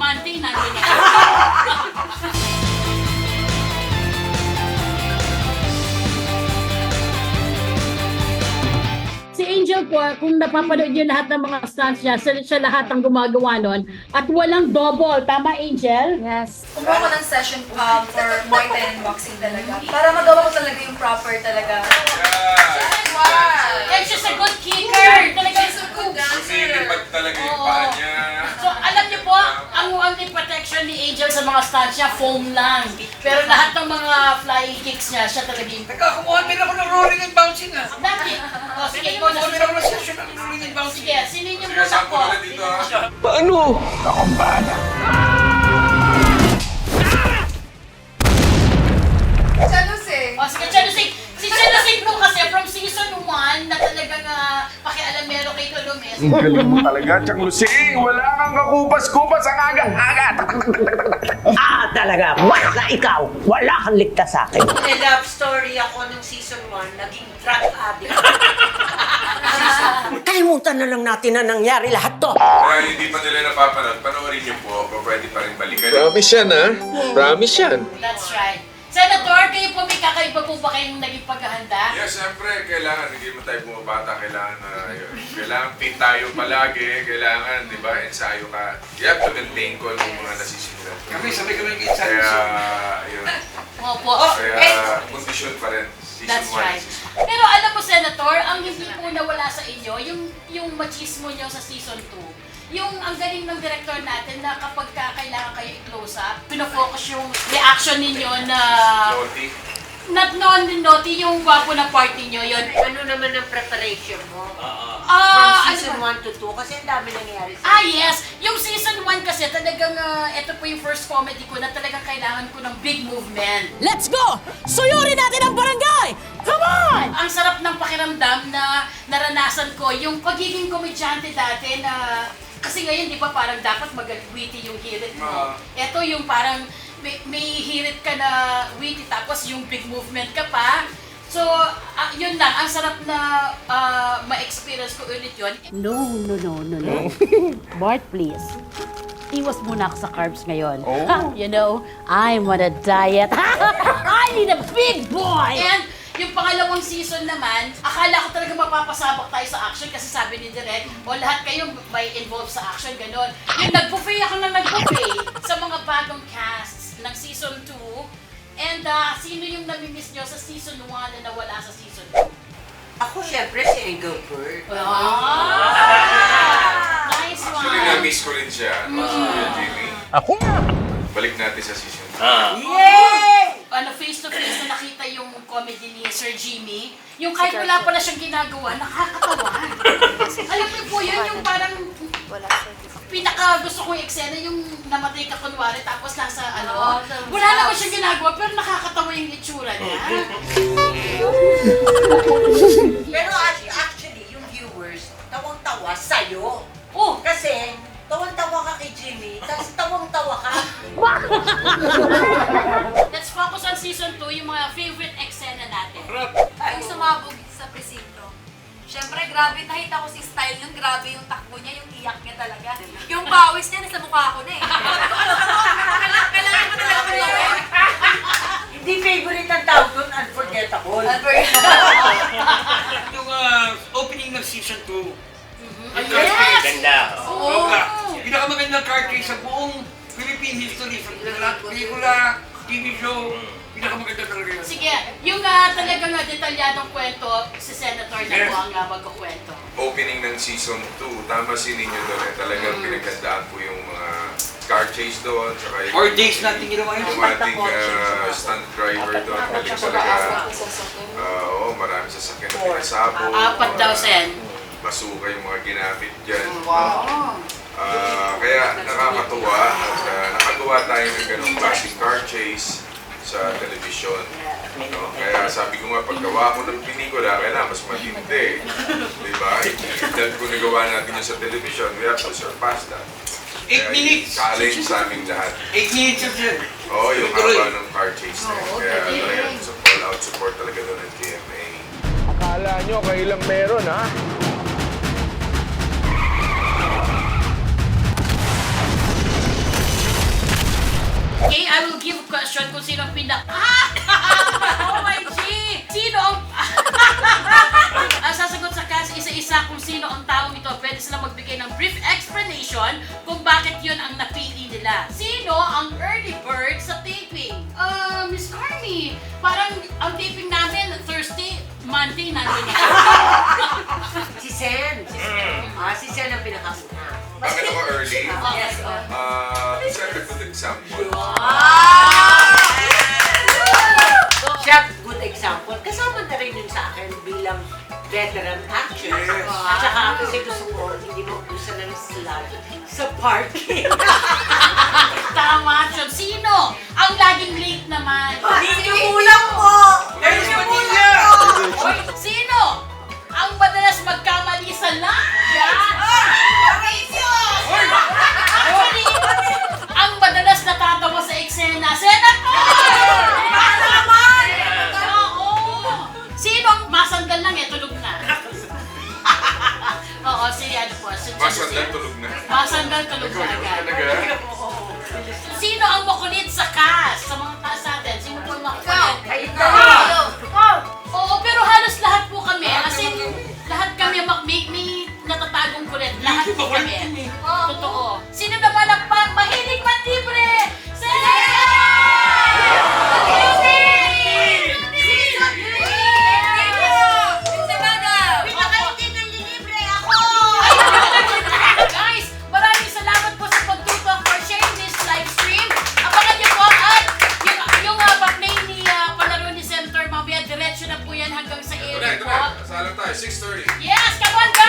Dante, nandiyan na. Si Angel po, kung napapanood niyo lahat ng mga stunts niya, siya, siya lahat ang gumagawa nun. At walang double. Tama, Angel? Yes. Kumuha ko ng session um, for Muay Thai and boxing talaga. Para magawa ko talaga yung proper talaga. And she's a good kicker. Talagang Sumilipad talaga yung paa niya. So, alam niyo po, ang only protection ni Angel sa mga stunts niya, foam lang. Pero lahat ng mga flying kicks niya, siya talaga yung... Teka, kumuha din ako ng rolling and bouncing ah. Dati, o sige, ikaw na. Kumuha din ako ng session ng rolling and bouncing. Sige, sino yung muna sample po? ulit dito ha. Chalusing! O sige, Chalusig. Si Chalusig po kasi from season 1 na talagang uh, pakialamero kay Colomes. Ang galing mo talaga, Chang Lusing. Wala kang kakupas-kupas ang aga-aga. Ah, talaga. Basta ikaw, wala kang ligtas sa akin. May love story ako nung season 1, naging drug addict. Kalimutan na lang natin na nangyari lahat to. Kaya hindi pa nila napapanood, panoorin niyo po. Pwede pa rin balikan. Promise yan, ha? Promise yan. That's right. Senator, kayo po may kakaiba po ba kayong naging paghahanda? Yeah, siyempre, kailangan, hindi mo tayo bumabata, kailangan na, yun. Kailangan fit tayo palagi, kailangan, di ba, ensayo ka. You have to maintain ko ng mga nasisimulan. Kami sabay kami ng insight. Kaya, yun. Opo. Kaya, kondisyon pa rin. Season That's 1 right. season Pero alam mo, Senator, ang hindi po nawala sa inyo, yung, yung machismo nyo sa season 2, yung ang galing ng director natin na kapag ka kailangan kayo i-close up, pinofocus yung reaction ninyo na Naughty. not non naughty yung gwapo na party nyo yun. ano naman ang preparation mo? From Ah, ano season ba? 1 to 2, kasi ang dami nangyari sa Ah, yes. Yung season 1 kasi talagang ah, ito po yung first comedy ko na talagang kailangan ko ng big movement. Let's go! Suyurin natin ang barangay! Come on! Sarap ng pakiramdam na naranasan ko yung pagiging komedyante dati na kasi ngayon di ba parang dapat mag-witty yung hirit mo. Ito yung parang may, may hirit ka na witty tapos yung big movement ka pa. So, ah, yun lang. Ang sarap na ah, ma-experience ko ulit yun. No, no, no, no, no. Bart, please. Iwas muna ako sa carbs ngayon. Ha, you know, I'm on a diet. I need a big boy! And yung pangalawang season naman, akala ko talaga mapapasabak tayo sa action kasi sabi ni Direk, o lahat kayo may involved sa action, ganun. Yung nag-buffet ako na nag-buffet sa mga bagong casts ng season 2. And ah, sino yung namimiss nyo sa season 1 na nawala sa season 2? Ako, syempre, si Engelbert. Ah! Nice Actually, one! na-miss ko rin siya. Kuya Jimmy. Ako nga. Balik natin sa season 2. ano, face to face na nakita yung comedy ni Sir Yung kahit wala pala siyang ginagawa, nakakatawa. Alam niyo po yun, yung parang pinaka gusto kong eksena yung namatay ka kunwari tapos nasa ano, wala naman siyang ginagawa pero nakakatawa yung itsura niya. Pero act- actually, yung viewers, tawang-tawa sa'yo. Oh, Kasi, tawang-tawa ka kay Jimmy, tapos tawang-tawa ka. grabe, nakita ko si style nun, grabe yung takbo niya, yung iyak niya talaga. Yung pawis niya, nasa mukha ko na eh. Kailangan, kailangan mo talaga mo yun. Hindi favorite ang tawag doon, unforgettable. Yung ah, opening ng season 2. Ang Yes! card case. Ganda. Sobra. Pinakamagandang card case sa buong Philippine history. Sa lahat, pelikula, TV show, pinakamaganda talaga yun. Sige, yung uh, talagang uh, detalyadong kwento, si Senator na Yes. po ang uh, magkukwento. Opening ng season 2, tama si Ninyo doon eh. Talagang pinagandaan po yung mga car chase doon. Tsaka yung, Four days natin ginawa yun. yung ating ah, stunt driver doon. Galing talaga. Ah, Oo, marami sasakyan na pinasabog. Apat daw, Sen. Masuka yung mga ginamit dyan. Wow. Ah, kaya nakakatuwa at ah, nakagawa tayo ng ganong klaseng car chase sa telebisyon. No? Kaya sabi ko nga, paggawa ko ng pelikula, kailangan mas matindi. Di ba? Dahil kung nagawa natin yun sa telebisyon, we have to surpass that. Eight Kaya minutes. Challenge sa aming lahat. 8 minutes of yun. Oo, yung Tuloy. haba ng car chase na yun. Oo, Kaya talagang sa all-out support talaga doon ng GMA. Akala nyo kailan meron, ha? Kung sino ang pinak... Ah! OMG! Sino ang... ang sasagot sa cast isa-isa kung sino ang taong ito. Pwede sila magbigay ng brief explanation kung bakit yun ang napili nila. Sino ang early bird sa taping? Uh, Miss Carmi, parang ang taping namin Thursday, Monday nandun na. Si Sen. Si Sen. Ah, si Sen ang pinakauna. Bakit ako early? Yes. oh. Ah, set a good example. Siya, example. Kasama na rin yun sa akin bilang veteran actress. Yes. At saka kasi gusto ko, hindi mo gusto ng slot sa parking. Tama, Chon. Sino ang laging late naman? Hindi mo! Dennis Padilla! Sino ang madalas magkamali sa lahat? பாசம் தான் தொழுகுங்க பாசம் தான் தொழுகுங்க diretso na po yan hanggang sa Ito na, ito na. Lang tayo, 6.30. Yes, come on